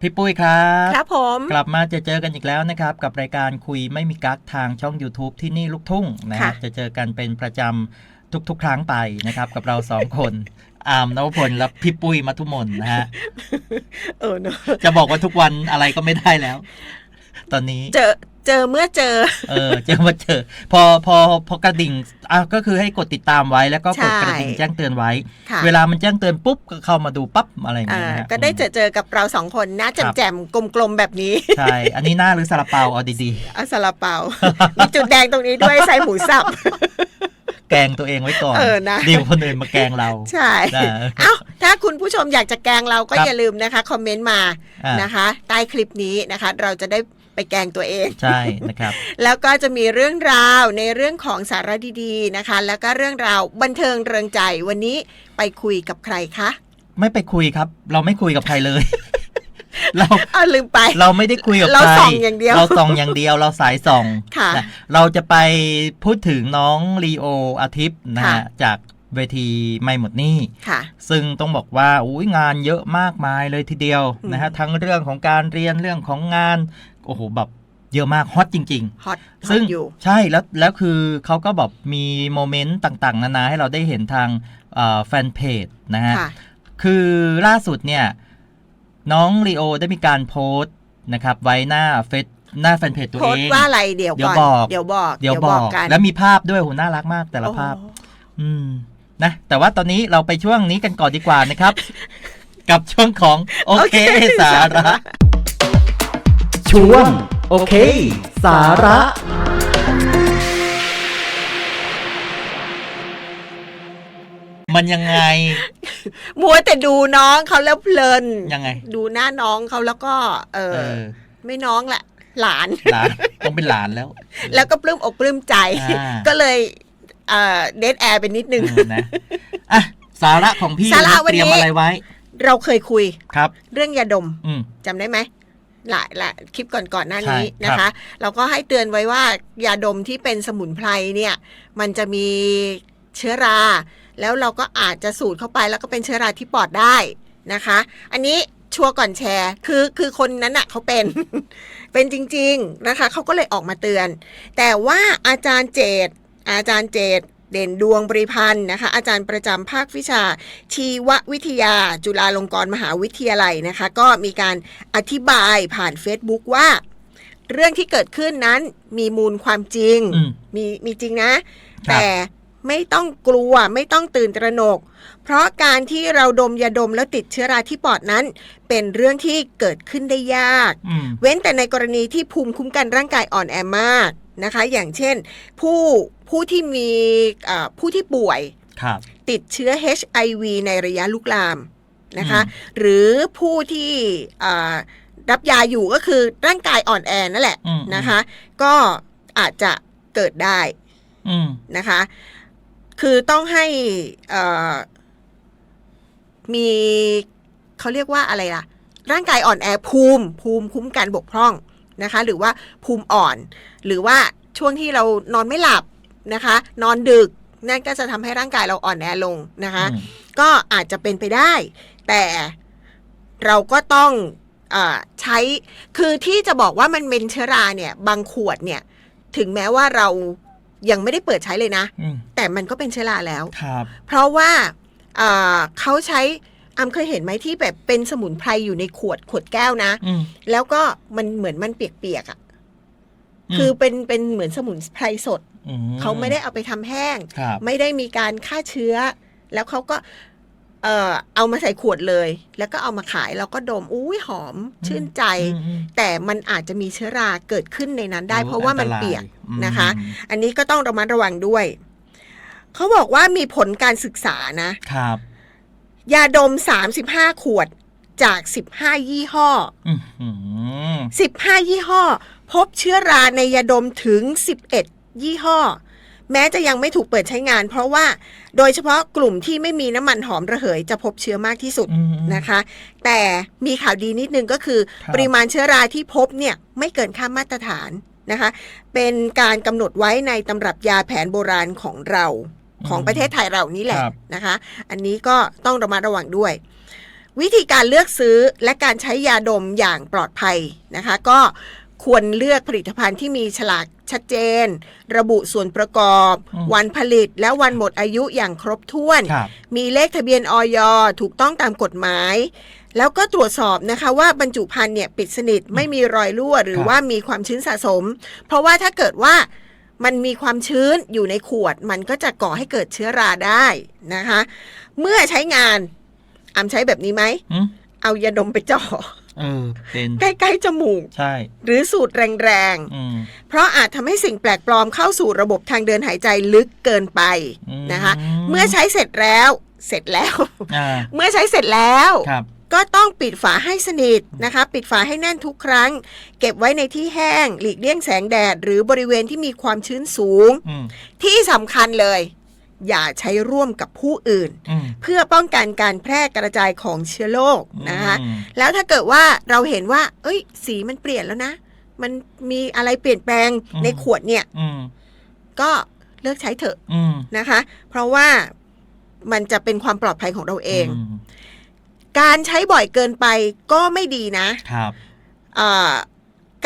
พี่ปุ้ยครับครับผมกลับมาจะเจอกันอีกแล้วนะครับ กับรายการคุยไม่มีกั๊กทางช่อง YouTube ที่นี่ลูกทุ่งนะฮะค่ะจะเจอกันเป็นประจำทุกๆ ครั้งไปนะครับ กับเราสองคนอามนวพลและพี่ปุ้ยมัทุมนนะฮะเออเนอะจะบอกว่าทุกวันอะไรก็ไม่ได้แล้ว ตอนนี้เจอเจอเมื่อเจอ เออเจอมาเจอ พอพอพอกระดิ่งอะก็คือให้กดติดตามไว้แล้วก็กดใช่กระดิ่งแจ้งเตือนไว้ ค่ะ เวลามันแจ้งเตือนปุ๊บก็เข้ามาดูปั๊บอะไรอย่างอ่าเงี้ยนะฮะก็ได้เจอเจอกับเราสองคนหน้าครับแจ่มๆกลมๆแบบนี้ ใช่ อันนี้หน้าหรือซาลาเปาเอาดีอาซาลาเปา มีจุดแดงตรงนี้ด้วยใส่หมูสับ ๆแกงตัวเองไว้ก่อนเออนะดีกว่าคนอื่นมาแกงเรา ใช่นะเอ้า ถ้าคุณผู้ชมอยากจะแกล้งเราก็ครับ อย่าลืมนะคะ คอมเมนต์มาอ่านะคะ ใต้คลิปนี้นะคะ เราจะได้ ไปแกล้งตัวเองใช่นะครับ แล้วก็จะมีเรื่องราวในเรื่องของสาระดีๆนะคะ แล้วก็เรื่องราวบันเทิงเริงใจวันนี้ไปคุยกับใครคะไม่ไปคุยครับ เราไม่คุยกับใครเลย เราอ้าวลืมไป เราไม่ได้คุยกับเราใครส่องอย่างเดียว เราส่องอย่างเดียวเราสายส่องค่ะนะเราจะไปพูดถึงน้องลีโออาทิตย์นะค่ะฮะจากเวทีไม่หมดหนี่ค่ะ ซึ่งต้องบอกว่าอุ้ยงานเยอะมากมายเลยทีเดียวอืมนะฮะทั้งเรื่องของการเรียนเรื่องของงาน โอ้โหแบบเยอะมากฮอตจริงฮอตๆซึ่งอยู่ใช่แล้วแล้วคือเขาก็แบบมีโมเมนต์ต่างๆ นานาให้เราได้เห็นทางเอ่อแฟนเพจนะฮะค่ะคือล่าสุดเนี่ย น้องลีโอได้มีการโพสต์นะครับ ไว้หน้าเฟซหน้าแฟนเพจตัวโพสเอต์งว่าอะไรเดี๋ยวเดี๋ยวก่อนบอกเดี๋ยวบอก เดี๋ยวบอกกันแล้วมีภาพด้วยโหน่ารักมากแต่ละภาพโอ้อืมนะ แต่ว่าตอนนี้เราไปช่วงนี้กันก่อนดีกว่านะครับ กับช่วงของโอเคสาระ ช่วงโอเค สาระ มันยังไง มัวแต่ดูน้องเขาแล้วเพลิน ยังไง ดูหน้าน้องเขาแล้วก็ เออเออไม่น้องแหละ หลาน หลานต้องเป็นหลานแล้ว แล้วก็ปลื้มอกปลื้มใจ อ่า ก็เลยเอ่อเดทแอร์ไปนิดนึง เออนะอะสาระของพี่สาระวันเตรียมนี้อะไรไว้เราเคยคุยครับ เรื่องยาดมอืมจำได้ไหม หลายหลายคลิปก่อนก่อนๆหน้านี้ใช่นะครัคะบเราก็ให้เตือนไว้ว่ายาดมที่เป็นสมุนไพรเนี่ย มันจะมีเชื้อรา แล้วเราก็อาจจะสูดเข้าไปแล้วก็เป็นเชื้อราที่ปอดได้นะคะ อันนี้ชัวร์ก่อนแชร์คือคือคนนั้นอะเขาเป็น เป็นจริง ๆนะคะเขาก็เลยออกมาเตือน แต่ว่าอาจารย์เจตอาจารย์เจต เด่นดวงบริพันธ์นะคะ อาจารย์ประจำภาควิชา ชีววิทยา จุฬาลงกรณ์มหาวิทยาลัยนะคะ ก็มีการอธิบายผ่าน Facebook ว่า เรื่องที่เกิดขึ้นนั้นมีมูลความจริงอืมมีมีจริงนะครับแต่ไม่ต้องกลัวไม่ต้องตื่นตระหนก เพราะการที่เราดมยาดมแล้วติดเชื้อราที่ปอดนั้น เป็นเรื่องที่เกิดขึ้นได้ยากอืมเว้นแต่ในกรณีที่ภูมิคุ้มกันร่างกายอ่อนแอมากนะคะ อย่างเช่น ผู้ ผู้ที่มีเอ่อผู้ที่ป่วยครับติดเชื้อ HIV ในระยะลุกลามนะคะอืมหรือผู้ที่เอ่อรับยาอยู่ก็คือร่างกายอ่อนแอนั่นแหละอืมนะคะ ก็อาจจะเกิดได้อืมนะคะ คือต้องให้เอ่อมีเขาเรียกว่าอะไรล่ะ ร่างกายอ่อนแอภูมิ ภูมิคุ้มกันบกพร่องนะคะ หรือว่าภูมิอ่อน หรือว่าช่วงที่เรานอนไม่หลับ นะคะ นอนดึกนั่นก็จะทำให้ร่างกายเราอ่อนแอลงนะคะอืมก็อาจจะเป็นไปได้ แต่เราก็ต้องอาใช้คือที่จะบอกว่ามันเป็นเชื้อราเนี่ย บางขวดเนี่ย ถึงแม้ว่าเรายังไม่ได้เปิดใช้เลยนะอืมแต่มันก็เป็นเชื้อราแล้วครับเพราะว่าอ่าเขาใช้อำเคยเห็นไหมที่แบบเป็นสมุนไพรอยู่ในขวดขวดแก้วนะอืมแล้วก็มันเหมือนมันเปียกๆอะ่ะคือเป็นเป็นเหมือนสมุนไพรสดม เขาไม่ได้เอาไปทำแห้งครับไม่ได้มีการฆ่าเชื้อ แล้วเขาก็เอ่อเอามาใส่ขวดเลย แล้วก็เอามาขายแล้วก็ดมอุ้ยหอมชื่นใจอืมอืมแต่มันอาจจะมีเชื้อราเกิดขึ้นในนั้นได้โอ้เพราะว่ามันอัตรเปียกอืมนะคะ อันนี้ก็ต้องระมัดระวังด้วย เขาบอกว่ามีผลการศึกษานะครับ ยาดม35ขวดจาก15ยี่ห้ออืมอืม15ยี่ห้อ พบเชื้อราในยาดมถึง11 ยี่ห้อ แม้จะยังไม่ถูกเปิดใช้งาน เพราะว่าโดยเฉพาะกลุ่มที่ไม่มีน้ำมันหอมระเหยจะพบเชื้อมากที่สุดอืมนะคะ แต่มีข่าวดีนิดนึงก็คือครับปริมาณเชื้อราที่พบเนี่ยไม่เกินค่ามาตรฐานนะคะ เป็นการกำหนดไว้ในตำรับยาแผนโบราณของเราของประเทศไทยเรานี่แหละครับนะคะ อันนี้ก็ต้องระมัดระวังด้วย วิธีการเลือกซื้อและการใช้ยาดมอย่างปลอดภัยนะคะ ก็ ควรเลือกผลิตภัณฑ์ที่มีฉลากชัดเจน ระบุส่วนประกอบอืมวันผลิตและวันหมดอายุอย่างครบถ้วนครับมีเลขทะเบียนออยถูกต้องตามกฎหมาย แล้วก็ตรวจสอบนะคะว่าบรรจุภัณฑ์เนี่ยปิดสนิทไม่มีรอยรั่วหรือครับว่ามีความชื้นสะสม เพราะว่าถ้าเกิดว่ามันมีความชื้นอยู่ในขวด มันก็จะก่อให้เกิดเชื้อราได้นะคะ เมื่อใช้งานอำใช้แบบนี้ไหมอืมเอายาดมไปจ่อ เออเป็นใกล้ๆจมูก ใช่ หรือสูดแรงอืมๆเพราะอาจทำให้สิ่งแปลกปลอมเข้าสู่ระบบทางเดินหายใจลึกเกินไปอืมนะคะ เมื่อใช้เสร็จแล้วเสร็จแล้วอ่าเมื่อใช้เสร็จแล้วครับก็ต้องปิดฝาให้สนิทนะคะ ปิดฝาให้แน่นทุกครั้ง เก็บไว้ในที่แห้ง หลีกเลี่ยงแสงแดด หรือบริเวณที่มีความชื้นสูงอืมที่สำคัญเลย อย่าใช้ร่วมกับผู้อื่นอืมเพื่อป้องกันการแพร่กระจายของเชื้อโรคนะคะอืมแล้วถ้าเกิดว่าเราเห็นว่า เอ้ย สีมันเปลี่ยนแล้วนะ มันมีอะไรเปลี่ยนแปลงอืมในขวดเนี่ยอืมก็เลิกใช้เถอะอืมนะคะ เพราะว่ามันจะเป็นความปลอดภัยของเราเองมการใช้บ่อยเกินไปก็ไม่ดีนะครับเอ่อ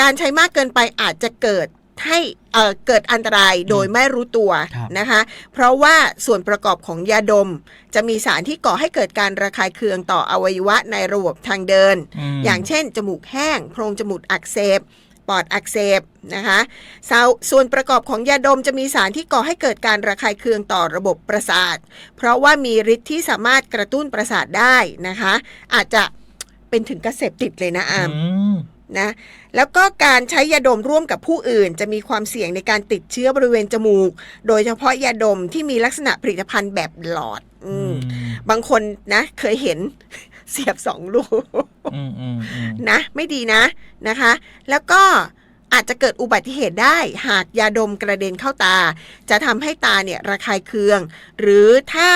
การใช้มากเกินไปอาจจะเกิด ให้เอ่อเกิดอันตรายโดยไม่รู้ตัวครับนะคะ เพราะว่าส่วนประกอบของยาดม จะมีสารที่ก่อให้เกิดการระคายเคืองต่ออวัยวะในระบบทางเดินมอย่างเช่น จมูกแห้ง โพรงจมูกอักเสบปอดอักเสบนะคะสาวส่วนประกอบของยาดมจะมีสารที่ก่อให้เกิดการระคายเคืองต่อระบบประสาท เพราะว่ามีฤทธิ์ที่สามารถกระตุ้นประสาทได้นะคะ อาจจะเป็นถึงกระเสพติดเลยนะอามอืม นะแล้วก็การใช้ยาดมร่วมกับผู้อื่น จะมีความเสี่ยงในการติดเชื้อบริเวณจมูก โดยเฉพาะยาดมที่มีลักษณะผลิตภัณฑ์แบบหลอดอืมบางคนนะเคยเห็นเสียบสองลูกอืมอืมอืมนะ ไม่ดีนะนะคะ แล้วก็อาจจะเกิดอุบัติเหตุได้หากยาดมกระเด็นเข้าตา จะทำให้ตาเนี่ยระคายเคือง หรือถ้า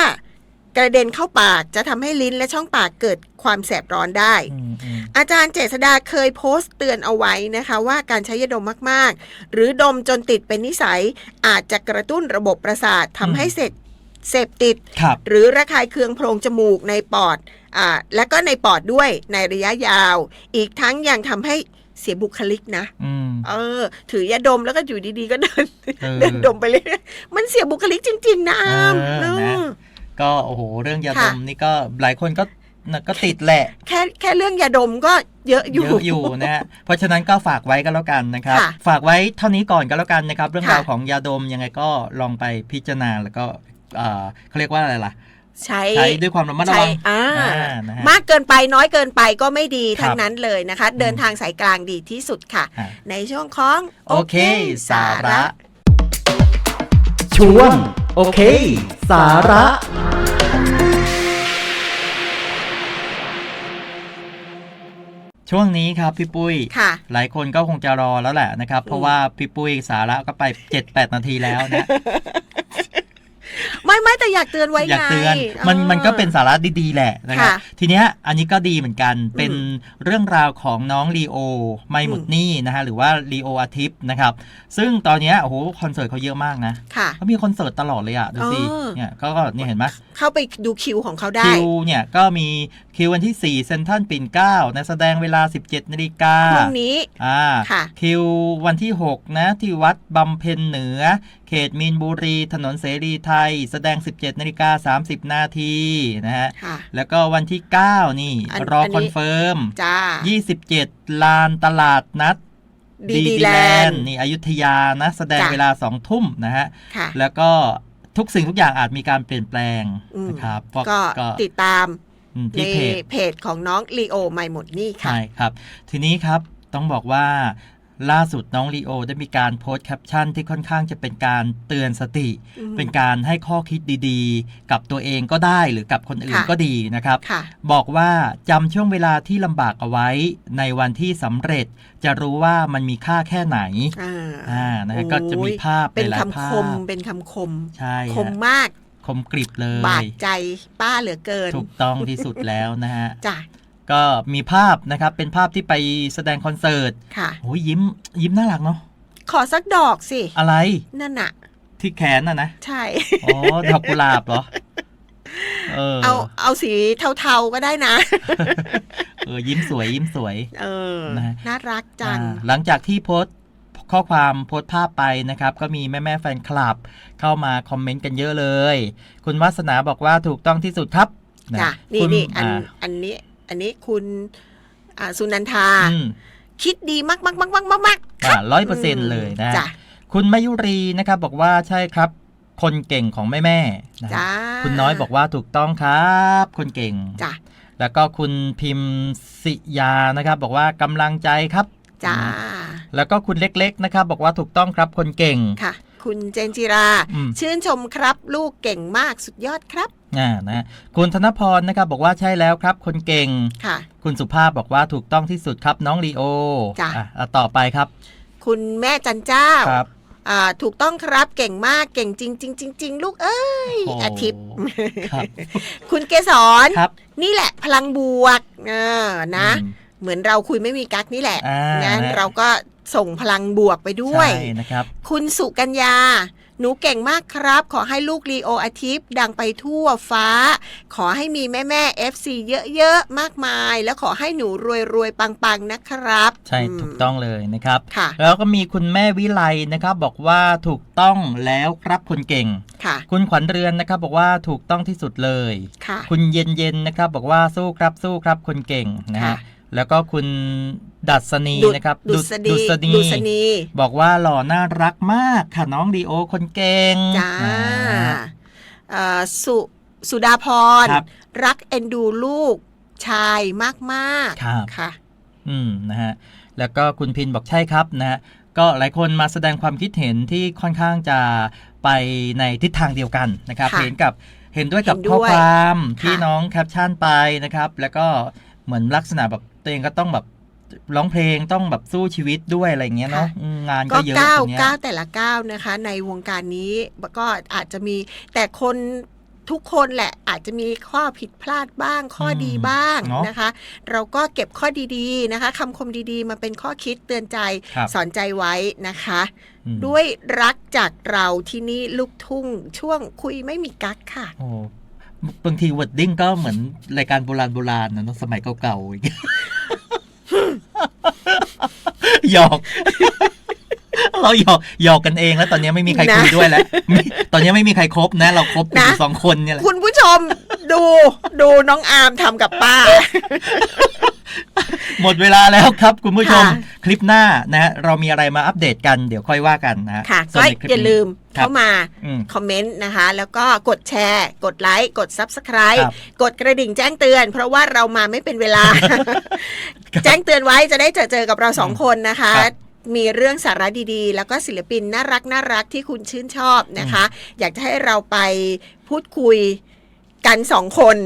กระเด็นเข้าปากจะทำให้ลิ้นและช่องปากเกิดความแสบร้อนได้อืมอืมอาจารย์เจษดาเคยโพสต์เตือนเอาไว้นะคะ ว่าการใช้ยาดมมากๆ หรือดมจนติดเป็นนิสัย อาจจะกระตุ้นระบบประสาททำให้เสพเสพติดครับหรือระคายเคืองโพรงจมูกในปอดอ่าและก็ในปอดด้วยในระยะยาว อีกทั้งยังทำให้เสียบุคลิกนะอืมเออ ถือยาดมแล้วก็อยู่ดีๆ ก็เดินเออเดินดมไปเรื่อยๆมันเสียบุคลิกจริง ๆ นะอามเออนะเออ ก็โอ้โหเรื่องยาดค่ะมนี่ก็หลายคนก็น่ะก็ติดแหละ แค่แค่เรื่องยาดมก็เยอะอยู่เยอะอยู่นะฮะเพราะฉะนั้นก็ฝากไว้ก็แล้วกันนะครับค่ะฝากไว้เท่านี้ก่อนก็แล้วกันนะครับ เรื่องค่ะราวของยาดมยังไงก็ลองไปพิจารณาแล้วก็เอ่อเขาเรียกว่าอะไรล่ะใช้ใช้ด้วยความระมัดระใช่วังอ่าอ่านะฮะมากเกินไปน้อยเกินไปก็ไม่ดีครับทั้งนั้นเลยนะคะ เดินทางสายกลางดีที่สุดค่ะอะในช่วงของ โอเค สาระ ช่วง โอเค สาระ ช่วงนี้ครับพี่ปุ้ย ค่ะ หลายคนก็คงจะรอแล้วแหละนะครับ เพราะว่าพี่ปุ้ยสาระก็ไป 7-8 นาทีแล้วนะ ไม่ไม่แต่อยากเตือนไว้อยากไง เตือนมันมันก็เป็นสาระดีๆแหละนะครับค่ะทีเนี้ยอันนี้ก็ดีเหมือนกันเป็นเรื่องราวของน้องลีโอไม่หมดหนี่นะฮะหรือว่าลีโออาทิตย์นะครับ ซึ่งตอนเนี้ยโอ้โหคอนเสิร์ตเขาเยอะมากนะค่ะ เขามีคอนเสิร์ตตลอดเลยอะดูสิเออ เนี่ยก็ก็เนี่ยเห็นไหมเข้าไปดูคิวของเขาได้ คิวเนี่ยก็มี คิววันที่ 4 เซนทันปิ่นเกล้านะแสดงเวลา 17นาฬิกาพรุ่งนี้อ่าค่ะคิววันที่ 6 นะที่วัดบำเพ็ญเหนือ เขตมีนบุรี ถนนเสรีไทย แสดง 17นาฬิกา 30 นาทีนะฮะค่ะแล้วก็วันที่ 9 นี่อันรออนนี้คอนเฟิร์มจ้า27 ลานตลาดนัดดีดีแลนด์นี่อยุธยานะ แสดงจ้ะเวลา2ทุ่มนะฮะค่ะแล้วก็ทุกสิ่งทุกอย่างอาจมีการเปลี่ยนแปลงอืมนะครับ ก็ติดตามอืม ในที่เพจเพจของน้องลีโอไม่หมดนี่ค่ะ ใช่ครับ ทีนี้ครับต้องบอกว่าล่าสุดน้องลีโอได้มีการโพสต์แคปชั่นที่ค่อนข้างจะเป็นการเตือนสติอืมเป็นการให้ข้อคิดดีๆ กับตัวเองก็ได้หรือกับคนอื่นค่ะก็ดีนะครับค่ะบอกว่าจำช่วงเวลาที่ลำบากเอาไว้ ในวันที่สำเร็จ จะรู้ว่ามันมีค่าแค่ไหนอ่าอ่านะฮะโอ้ยก็จะมีภาพเป็นหลายคำๆภาคมพเป็นคำคมใช่คมฮะมาก คมกริบเลบาดยใจป้าเหลือเกิน ถูกต้องที่สุดแล้วนะฮะจ้ะก็มีภาพนะครับเป็นภาพที่ไปแสดงคอนเสิร์ตค่ะโอ้ยยิ้ม ยิ้มน่ารักเนาะขอสักดอกสิ อะไรนั่นน่ะที่แขนน่ะนะ ใช่อ๋อดอกกุหลาบเหรอเออเอาเอาสีเทาๆก็ได้นะ เออยิ้มสวยยิ้มสวย เออนะฮะน่ารักจังอ่าหลังจากที่โพสต์ ข้อความโพสต์ภาพไปนะครับ ก็มีแม่แม่ๆแฟนคลับ เข้ามาคอมเมนต์กันเยอะเลย คุณวาสนาบอกว่าถูกต้องที่สุดครับนะจ้ะนี่คุณนี่อันอ่าอันนี้อันนี้คุณอ่าสุนันทาอืมคิดดีมากมากมากมากมากมากอ่าร้อยเปอร์เซ็นต์เลยนะจ้ะคุณมายุรีนะครับบอกว่าใช่ครับ คนเก่งของแม่แม่ๆนะจ้าคุณน้อยบอกว่าถูกต้องครับ คนเก่งจ้ะแล้วก็คุณพิมพ์สิยานะครับ บอกว่ากำลังใจครับจ้า แล้วก็คุณเล็กๆนะครับบอกว่าถูกต้องครับคนเก่งค่ะ คุณเจนจิรา อืม ชื่นชมครับลูกเก่งมากสุดยอดครับอ่านะคุณธนพรนะครับบอกว่าใช่แล้วครับ คนเก่ง ค่ะ คุณสุภาพบอกว่าถูกต้องที่สุดครับน้องลีโอจ้ะ อะอะต่อไปครับคุณแม่จันเจ้าครับ อ่าถูกต้องครับเก่งมากเก่งจริงจริงจริงจริงลูกเอ้ยโอ้ อาทิตย์ ครับ คุณเกสรครับนี่แหละพลังบวกเออนะ อืม เหมือนเราคุยไม่มีกั๊กนี่แหละอ่างั้นนะ เราก็ ส่งพลังบวกไปด้วย ใช่นะครับ คุณสุกัญญา หนูเก่งมากครับ ขอให้ลูกลีโออาทิตย์ดังไปทั่วฟ้า ขอให้มีแม่แม่ๆ FC เยอะๆ มากมาย แล้วขอให้หนูรวยๆ ปังๆ นะครับ ใช่มถูกต้องเลยนะครับ ค่ะ แล้วก็มีคุณแม่วิไลนะครับ บอกว่าถูกต้องแล้วครับคนเก่ง ค่ะ คุณขวัญเรือนนะครับ บอกว่าถูกต้องที่สุดเลย ค่ะ คุณเย็นเย็นๆนะครับ บอกว่าสู้ครับสู้ครับคนเก่งนะฮะค่ะ แล้วก็คุณดัษณีดุดนะครับดุษฎีดุษฎีดุษณีบอกว่าหล่อน่ารักมากค่ะน้องดีโอคนเก่งจ้าอ่าเอ่อสุสุดาพรครับรักเอ็นดูลูกชายมากๆครับค่ะ อืมนะฮะแล้วก็คุณพินบอกใช่ครับนะฮะก็หลายคนมาแสดงความคิดเห็นที่ค่อนข้างจะไปในทิศทางเดียวกันนะครับค่ะเห็นกับเห็นด้วยกับเห็นด้วยข้อความที่ค่ะน้องแคปชั่นไปนะครับ แล้วก็เหมือนลักษณะแบบ ตัวเองก็ต้องแบบร้องเพลงต้องแบบสู้ชีวิตด้วยอะไรอย่างเงี้ยเนาะอืมงานก็ก็เยอะก้าวตรงเนี้ยก้าวแต่ละก้าวนะคะ ในวงการนี้ก็อาจจะมีแต่คนทุกคนแหละอาจจะมีข้อผิดพลาดบ้างข้อดีบ้างเนาะนะคะ เราก็เก็บข้อดีๆนะคะคำคมดีๆ มาเป็นข้อคิดเตือนใจครับสอนใจไว้นะคะอืมด้วยรักจากเราที่นี่ลูกทุ่งช่วงคุยไม่มีกั๊กค่ะโอ้ บางทีวอดดิ้งก็เหมือนรายการโบราณโบราณนะเนอะสมัยเก่าๆอย่างเงี้ยหยอกเราหยอกหยอกกันเองแล้วตอนนี้ไม่มีใครนะคุยด้วยแล้วไม่ตอนนี้ไม่มีใครครบนะ เราครบกันอยู่นะสองคนเนี่ยแหละคุณผู้ชมดูดูน้องอาร์มทำกับป้า หมดเวลาแล้วครับคุณผู้ชมค่ะคลิปหน้านะฮะเรามีอะไรมาอัปเดตกันเดี๋ยวค่อยว่ากันนะฮะค่ะส่วก็นในคลิปอย่านี้ลืมครับเข้ามาอืมคอมเมนต์นะคะ แล้วก็กดแชร์ กดไลค์ กด Subscribe ครับกดกระดิ่งแจ้งเตือน เพราะว่าเรามาไม่เป็นเวลา แจ้งเตือนไว้จะได้เจอเจอกับเราสองคนนะคะครับมีเรื่องสาระดีๆ แล้วก็ศิลปินน่ารักน่ารักที่คุณชื่นชอบนะคะ อยากจะให้เราไปพูดคุย กันสองคน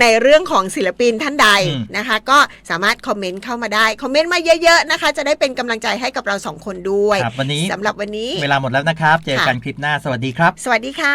ในเรื่องของศิลปินท่านใดนะคะ ก็สามารถคอมเมนต์เข้ามาได้ คอมเมนต์มาเยอะ ๆ นะคะ จะได้เป็นกำลังใจให้กับเราสองคนด้วยวันนี้สำหรับวันนี้ เวลาหมดแล้วนะครับ เจอกันคลิปหน้าสวัสดีครับ สวัสดีค่ะ